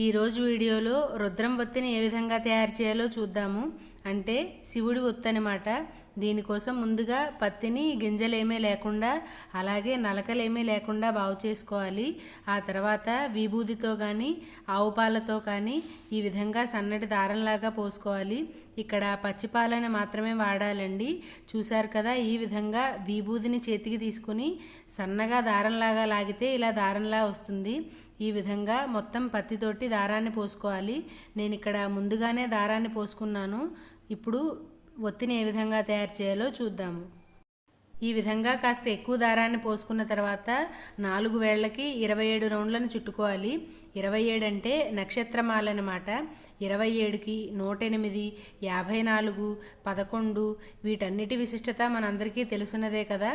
ఈరోజు వీడియోలో రుద్రం ఒత్తిని ఏ విధంగా తయారు చేయాలో చూద్దాము. అంటే శివుడి ఒత్తి అనమాట దీనికోసం ముందుగా పత్తిని గింజలేమీ లేకుండా అలాగే నలకలేమీ లేకుండా బాగు చేసుకోవాలి. ఆ తర్వాత విభూదితో కానీ ఆవు పాలతో కానీ ఈ విధంగా సన్నటి దారంలాగా పోసుకోవాలి. ఇక్కడ పచ్చిపాలను మాత్రమే వాడాలండి. చూశారు కదా ఈ విధంగా విభూదిని చేతికి తీసుకుని సన్నగా దారంలాగా లాగితే ఇలా దారంలా వస్తుంది. ఈ విధంగా మొత్తం పత్తితోటి దారాన్ని పోసుకోవాలి. నేను ఇక్కడ ముందుగానే దారాన్ని పోసుకున్నాను. ఇప్పుడు ఒత్తిని ఏ విధంగా తయారు చేయాలో చూద్దాము. ఈ విధంగా కాస్త ఎక్కువ దారాన్ని పోసుకున్న తర్వాత నాలుగు వేళ్ళకి ఇరవై ఏడు రౌండ్లను చుట్టుకోవాలి. ఇరవై ఏడు అంటే నక్షత్రమాలన్నమాట ఇరవై ఏడుకి నూట ఎనిమిది యాభై నాలుగు పదకొండు వీటన్నిటి విశిష్టత మనందరికీ తెలుసున్నదే కదా.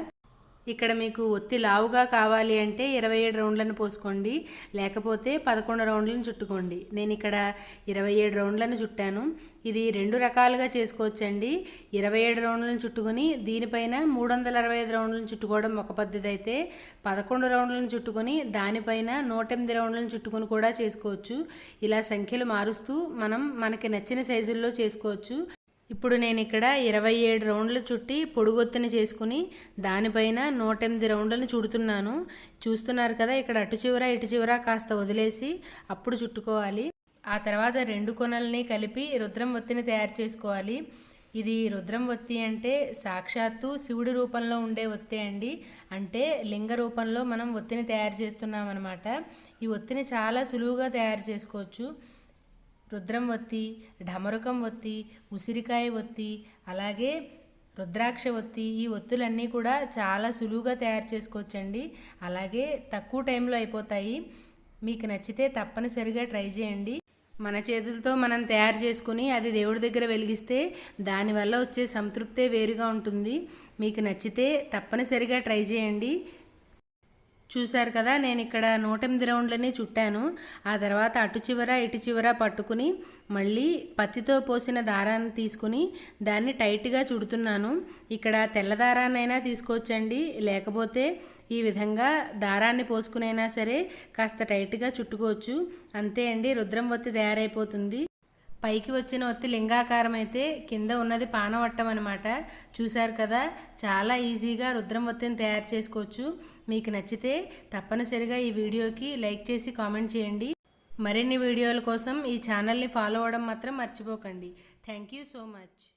ఇక్కడ మీకు ఒత్తి లావుగా కావాలి అంటే ఇరవై ఏడు రౌండ్లను పోసుకోండి. లేకపోతే పదకొండు రౌండ్లను చుట్టుకోండి. నేను ఇక్కడ ఇరవై ఏడు రౌండ్లను చుట్టాను. ఇది రెండు రకాలుగా చేసుకోవచ్చండి. ఇరవై ఏడు రౌండ్లను చుట్టుకొని దీనిపైన మూడు వందల అరవై ఐదు రౌండ్లను చుట్టుకోవడం ఒక పద్ధతి అయితే పదకొండు రౌండ్లను చుట్టుకొని దానిపైన నూట ఎనిమిది రౌండ్లను చుట్టుకొని కూడా చేసుకోవచ్చు. ఇలా సంఖ్యలు మారుస్తూ మనం మనకి నచ్చిన సైజుల్లో చేసుకోవచ్చు. ఇప్పుడు నేను ఇక్కడ ఇరవై ఏడు రౌండ్లు చుట్టి పొడుగొత్తిని చేసుకుని దానిపైన నూట ఎనిమిది రౌండ్లను చుడుతున్నాను. చూస్తున్నారు కదా ఇక్కడ అటు చివర ఇటు చివర కాస్త వదిలేసి అప్పుడు చుట్టుకోవాలి. ఆ తర్వాత రెండు కొనల్ని కలిపి రుద్రం ఒత్తిని తయారు చేసుకోవాలి. ఇది రుద్రం ఒత్తి అంటే సాక్షాత్తు శివుడి రూపంలో ఉండే ఒత్తి అండి. అంటే లింగ రూపంలో మనం ఒత్తిని తయారు చేస్తున్నాం అనమాట ఈ ఒత్తిని చాలా సులువుగా తయారు చేసుకోవచ్చు. రుద్రం ఒత్తి ఢమరుకం ఒత్తి ఉసిరికాయ ఒత్తి అలాగే రుద్రాక్ష ఒత్తి ఈ ఒత్తులన్నీ కూడా చాలా సులువుగా తయారు చేసుకోవచ్చండి. అలాగే తక్కువ టైంలో అయిపోతాయి. మీకు నచ్చితే తప్పనిసరిగా ట్రై చేయండి. మన చేతులతో మనం తయారు చేసుకుని అది దేవుడి దగ్గర వెలిగిస్తే దానివల్ల వచ్చే సంతృప్తే వేరుగా ఉంటుంది. మీకు నచ్చితే తప్పనిసరిగా ట్రై చేయండి. చూశారు కదా నేను ఇక్కడ నూట ఎనిమిది రౌండ్లని చుట్టాను. ఆ తర్వాత అటు చివర ఇటు చివర పట్టుకుని మళ్ళీ పత్తితో పోసిన దారాన్ని తీసుకుని దాన్ని టైట్గా చుడుతున్నాను. ఇక్కడ తెల్ల దారాన్నైనా తీసుకోవచ్చండి. లేకపోతే ఈ విధంగా దారాన్ని పోసుకునైనా సరే కాస్త టైట్గా చుట్టుకోవచ్చు. అంతే అండి రుద్రం ఒత్తి తయారైపోతుంది. పైకి వచ్చిన ఒత్తి లింగాకారం అయితే కింద ఉన్నది పానవట్టం అనమాట చూశారు కదా? చాలా ఈజీగా రుద్రం ఒత్తిని తయారు చేసుకోవచ్చు. మీకు నచ్చితే తప్పనిసరిగా ఈ వీడియోకి లైక్ చేసి కామెంట్ చేయండి. మరిన్ని వీడియోల కోసం ఈ ఛానల్ని ఫాలో అవ్వడం మాత్రం మర్చిపోకండి. Thank you so much.